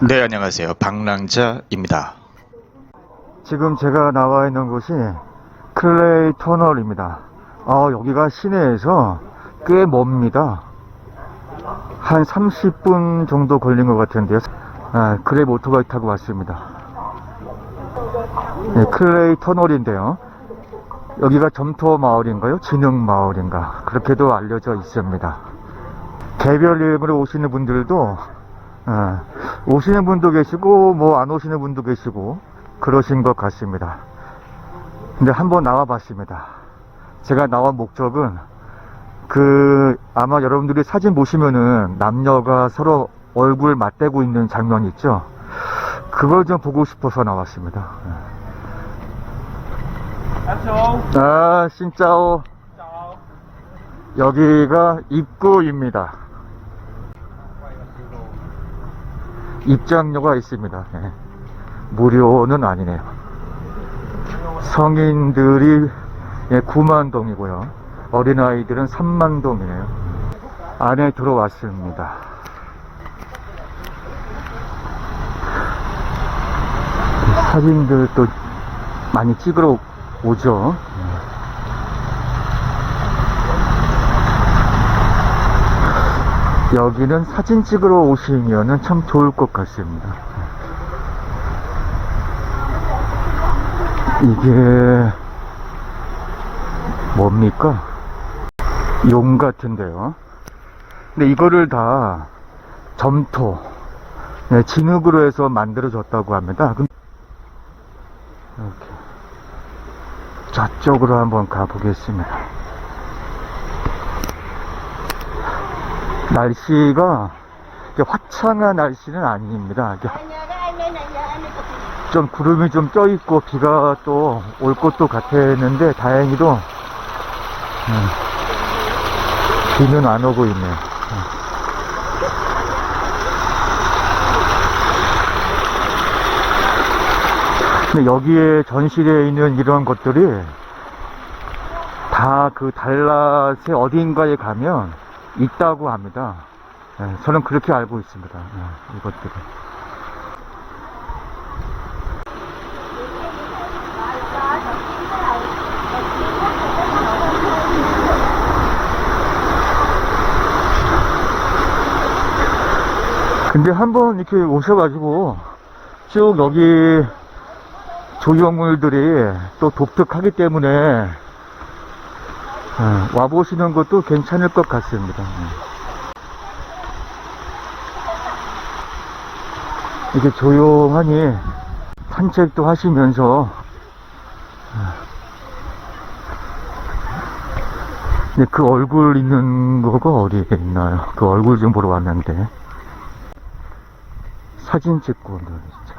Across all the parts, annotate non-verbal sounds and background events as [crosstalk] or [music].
네, 안녕하세요. 방랑자입니다. 지금 제가 나와 있는 곳이 클레이 터널입니다. 아, 여기가 시내에서 꽤 멉니다. 한 30분 정도 걸린 것 같은데요. 아, 그랩 오토바이 타고 왔습니다. 네, 클레이 터널인데요. 여기가 점토 마을인가요? 진흥 마을인가? 그렇게도 알려져 있습니다. 개별 이름으로 오시는 분들도 아, 오시는 분도 계시고 뭐 안 오시는 분도 계시고 그러신 것 같습니다. 근데 한번 나와 봤습니다. 제가 나온 목적은 그 아마 여러분들이 사진 보시면은 남녀가 서로 얼굴 맞대고 있는 장면 있죠. 그걸 좀 보고 싶어서 나왔습니다. 아, 신짜오. 여기가 입구입니다. 입장료가 있습니다. 예. 무료는 아니네요. 성인들이 예, 9만 동이고요. 어린아이들은 3만 동이네요. 안에 들어왔습니다. 사진들 또 많이 찍으러 오죠. 여기는 사진 찍으러 오시면 참 좋을 것 같습니다. 이게 뭡니까? 용 같은데요. 근데 이거를 다 점토, 네, 진흙으로 해서 만들어졌다고 합니다. 이렇게 저쪽으로 한번 가보겠습니다. 날씨가 화창한 날씨는 아닙니다. 좀 구름이 좀 껴있고 비가 또 올 것도 같았는데 다행히도 음, 비는 안 오고 있네요. 여기에 전시되어 있는 이런 것들이 다 그 달랏의 어딘가에 가면 있다고 합니다. 예, 저는 그렇게 알고 있습니다. 예, 이것들은. 근데 한번 이렇게 오셔가지고 쭉 여기 조형물들이 또 독특하기 때문에 예, 와보시는 것도 괜찮을 것 같습니다. 예. 이렇게 조용하니 산책도 하시면서 예. 근데 그 얼굴 있는 거가 어디에 있나요? 그 얼굴 좀 보러 왔는데 사진 찍고 온다 진짜.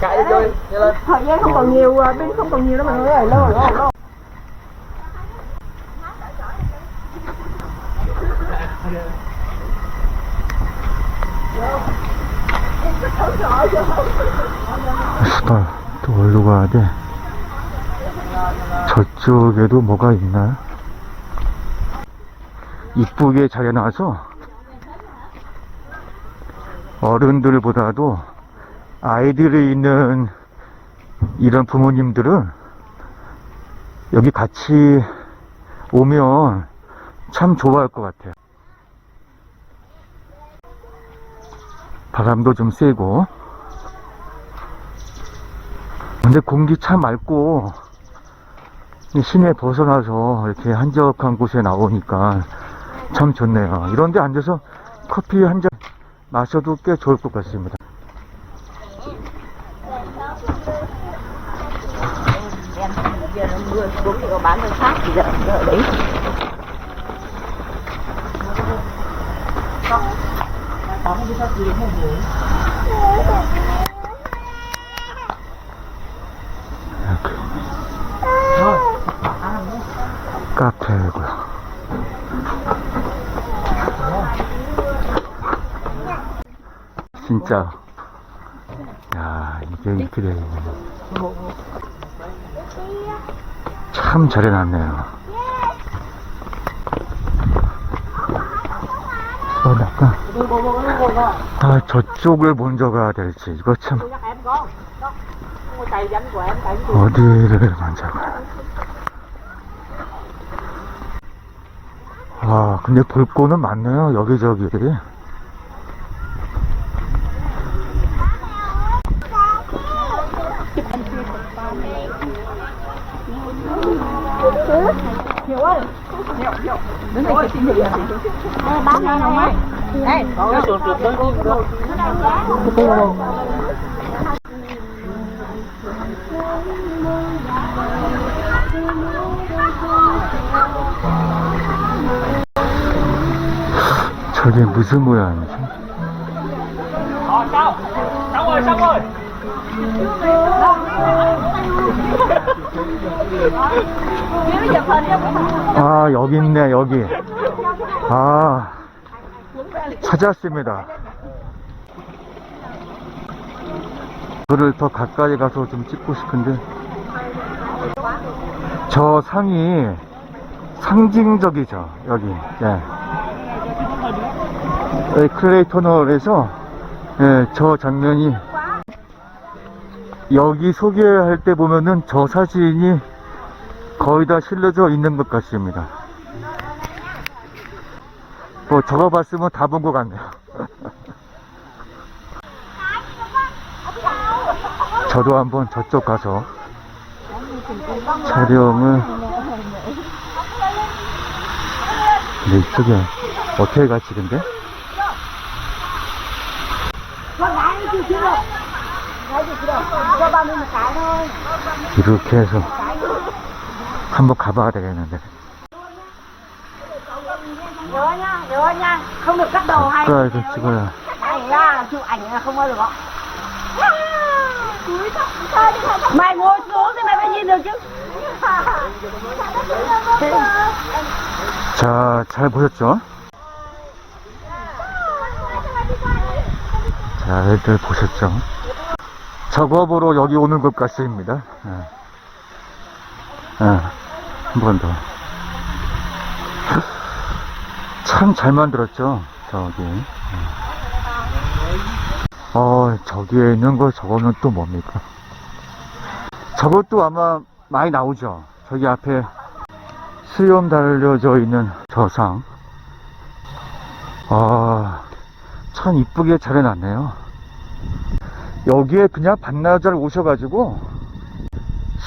Chạy rồi chạy lên thời gian không còn nhiều pin không còn nhiều đâu mọi người ơi lâu rồi lâu 수달 또 어디로 가야 돼? 저쪽에도 뭐가 있나? 이쁘게 잘 해놔서 어른들보다도 아이들이 있는 이런 부모님들은 여기 같이 오면 참 좋아할 것 같아요. 바람도 좀 세고 근데 공기 참 맑고 이 시내 벗어나서 이렇게 한적한 곳에 나오니까 참 좋네요. 이런 데 앉아서 커피 한 잔 마셔도 꽤 좋을 것 같습니다. giờ là mưa xuống thì có 카페고요. 진짜 야 이게 이렇게 돼 있네. 참 잘해놨네요. 쏟았다. 어, 아, 저쪽을 먼저 가야 될지, 이거 참. 어디를 먼저 가야. 아, 근데 볼 거는 많네요, 여기저기. 저게 무슨 모양이지? 아, 여기 있네, 여기. 아, 찾았습니다. 그를 더 가까이 가서 좀 찍고 싶은데. 저 상이 상징적이죠, 여기. 예. 예, 클레이 터널에서 예, 저 장면이 여기 소개할 때 보면은 저 사진이 거의 다 실려져 있는 것 같습니다. 뭐 저거 봤으면 다 본 것 같네요. [laughs] 저도 한번 저쪽 가서 촬영을 근데 이쪽에 어떻게 가지 근데? 이렇게 해서 한번 가봐야 되겠는데 Nhớ nha, nhớ nha. Không được cắt đầu hay. 가까이서 찍어야 Ảnh là chụp ảnh là không bao có. Mày ngồi xuống thì mày mới nhìn được chứ. 자, 잘 보셨죠? 자, 애들 보셨죠? 보러 여기 오는 것 같습니다. 예. 예, 한번 더. 참 잘 만들었죠? 저기. 예. 어, 저기에 있는 거 저거는 또 뭡니까? 저것도 아마 많이 나오죠? 저기 앞에 수염 달려져 있는 저 상. 아, 참 이쁘게 잘 해놨네요. 여기에 그냥 반나절 오셔가지고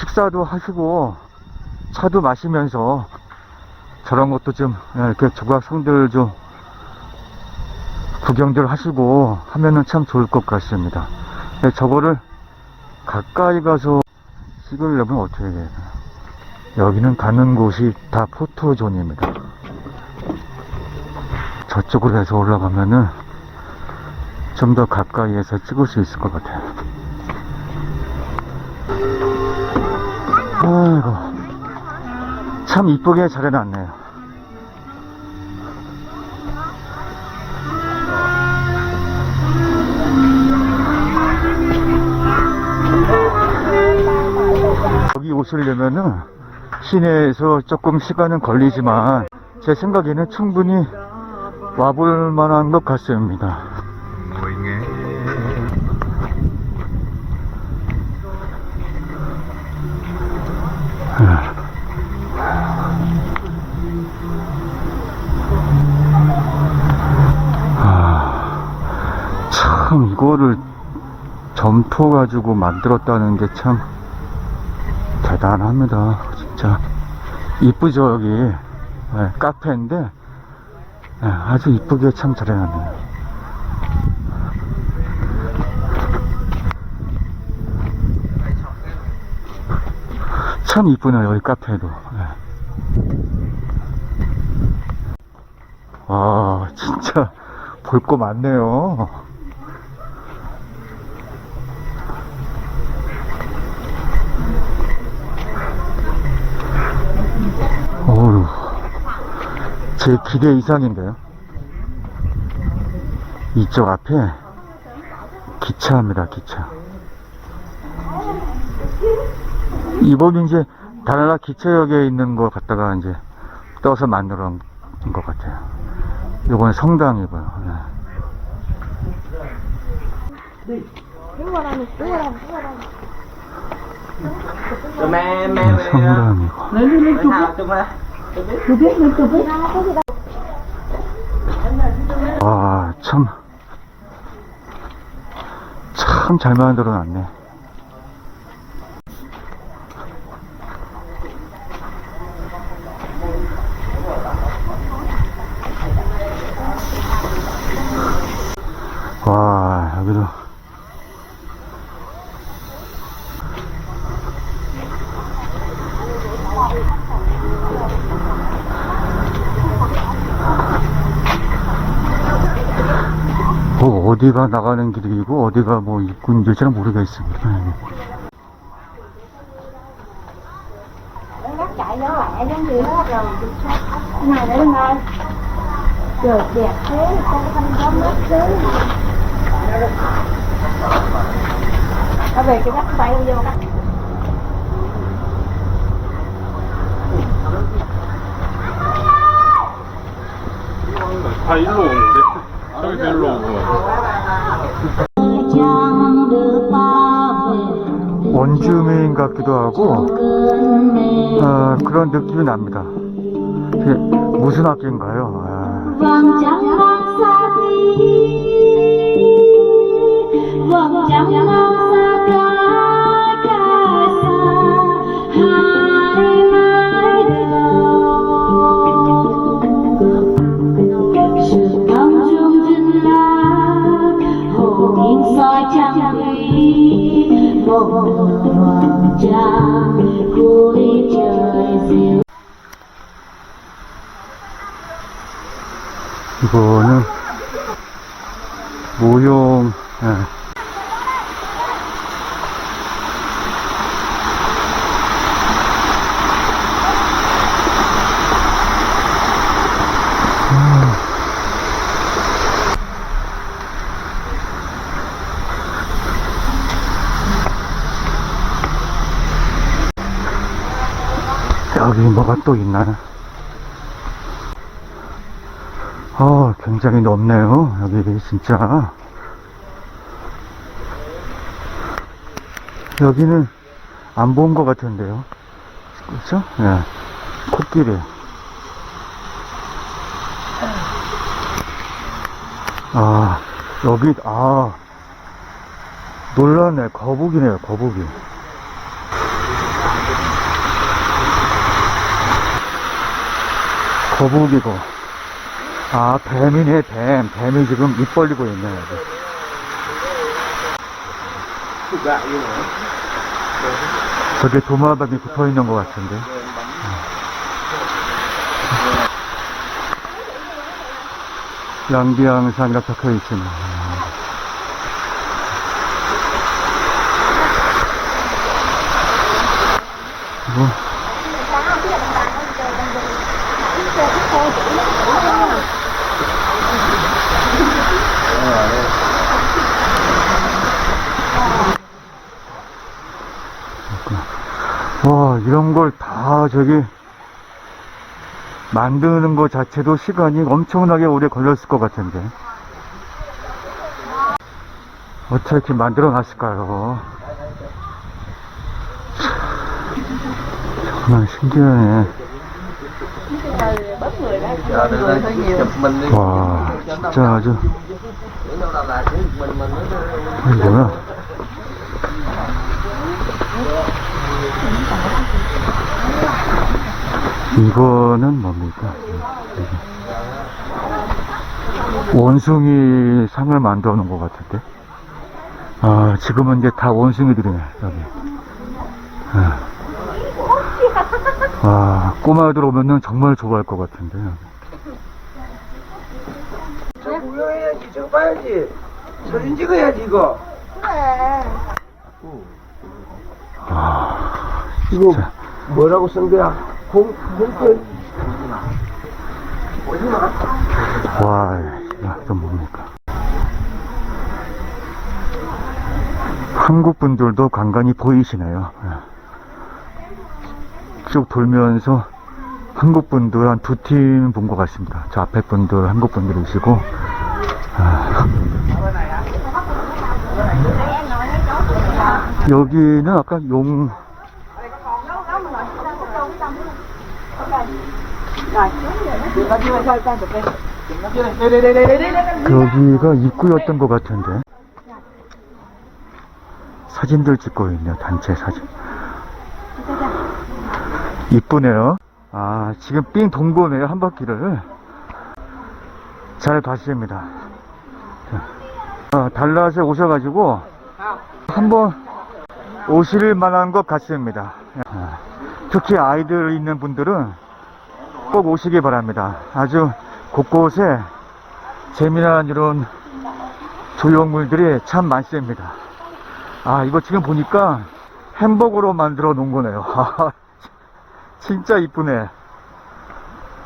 식사도 하시고 차도 마시면서 저런 것도 좀 예, 이렇게 조각상들 좀 구경들 하시고 하면은 참 좋을 것 같습니다. 예, 저거를 가까이 가서 찍으려면 어떻게 해야 되나. 여기는 가는 곳이 다 포토존입니다. 저쪽으로 해서 올라가면은 좀 더 가까이에서 찍을 수 있을 것 같아요. 아이고. 참 이쁘게 잘 해놨네요. 여기 오시려면은 시내에서 조금 시간은 걸리지만 제 생각에는 충분히 와볼 만한 것 같습니다. 아, 참 이거를 점토 가지고 만들었다는 게 참 대단합니다. 진짜 이쁘죠 여기 네, 카페인데 네, 아주 이쁘게 참 잘해놨네요. 참 이쁘네요 여기 카페도. 네. 아 진짜 볼 거 많네요. 어우, 제 기대 이상인데요. 이쪽 앞에 기차입니다, 기차. 이번 이제 달라 기차역에 있는 거 갖다가 이제 떠서 만들어 놓은 것 같아요. 요건 성당이고요. 네. Mẹ mẹ 성당이고. mẹ thảo chụp hả 와, 참. 참 잘 만들어 놨네. 와, 여기도. 뭐 어디가 나가는 길이고 어디가 뭐 입구인지 잘 모르겠습니다. 다 일로 오는데? 저기도 일로. 원주민 같기도 하고 어, 그런 느낌이 납니다. 무슨 학교인가요? 아, 모형 예. 여기 뭐가 또 있나? 어, 굉장히 넓네요. 여기 진짜. 여기는 안 본 것 같은데요. 그렇죠? 예. 코끼리. 아, 여기, 아, 놀랐네. 거북이네요, 거북이. 거북이고. 아, 뱀이네, 뱀. 뱀이 지금 입 벌리고 있네, 여기. 저게 도마뱀이 붙어 있는 것 같은데. 양비양산이라 적혀 있으네. 뭐, 와, 이런 걸 다 저기 만드는 것 자체도 시간이 엄청나게 오래 걸렸을 것 같은데. 어떻게 이렇게 만들어 놨을까요? 정말 신기하네. 와, 진짜 아주, 이게 뭐야? 이거는 뭡니까? 원숭이 상을 만들어 놓은 것 같은데? 아, 지금은 이제 다 원숭이들이네, 여기. 아. 와, 꼬마들 오면은 정말 좋아할 것 같은데. 저 구경해야지 저거 봐야지 사진 찍어야지 이거 아, 이거. 뭐라고 쓴 거야? 공, 공편 와, 이거 뭡니까? 한국 분들도 간간히 보이시네요. 예. 쭉 돌면서 한국 분들 한 두 팀 본 것 같습니다. 저 앞에 분들 한국 분들이시고, 아, 여기는 아까 용, 여기가 입구였던 것 같은데. 사진들 찍고 있네요, 단체 사진. 이쁘네요. 아, 지금 삥 동고네요, 한 바퀴를. 잘 봤습니다. 아, 달랏에 오셔가지고, 한번 오실 만한 것 같습니다. 아, 특히 아이들 있는 분들은 꼭 오시기 바랍니다. 아주 곳곳에 재미난 이런 조형물들이 참 많습니다. 아, 이거 지금 보니까 햄버거로 만들어 놓은 거네요. [laughs] 진짜 이쁘네.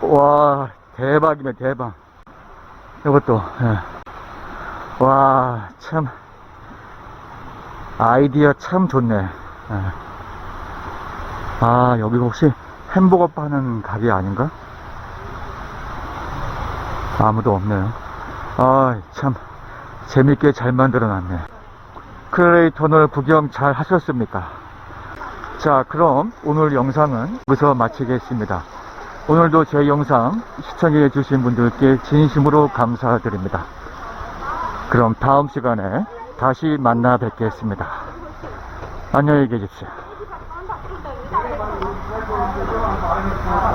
와, 대박이네, 대박. 이것도, 예. 와, 참. 아이디어 참 좋네. 예. 아, 여기 혹시 햄버거 파는 가게 아닌가? 아무도 없네요. 아, 참. 재밌게 잘 만들어 놨네. 클레이 터널 구경 잘 하셨습니까? 자, 그럼 오늘 영상은 여기서 마치겠습니다. 오늘도 제 영상 시청해 주신 분들께 진심으로 감사드립니다. 그럼 다음 시간에 다시 만나 뵙겠습니다. 안녕히 계십시오. 好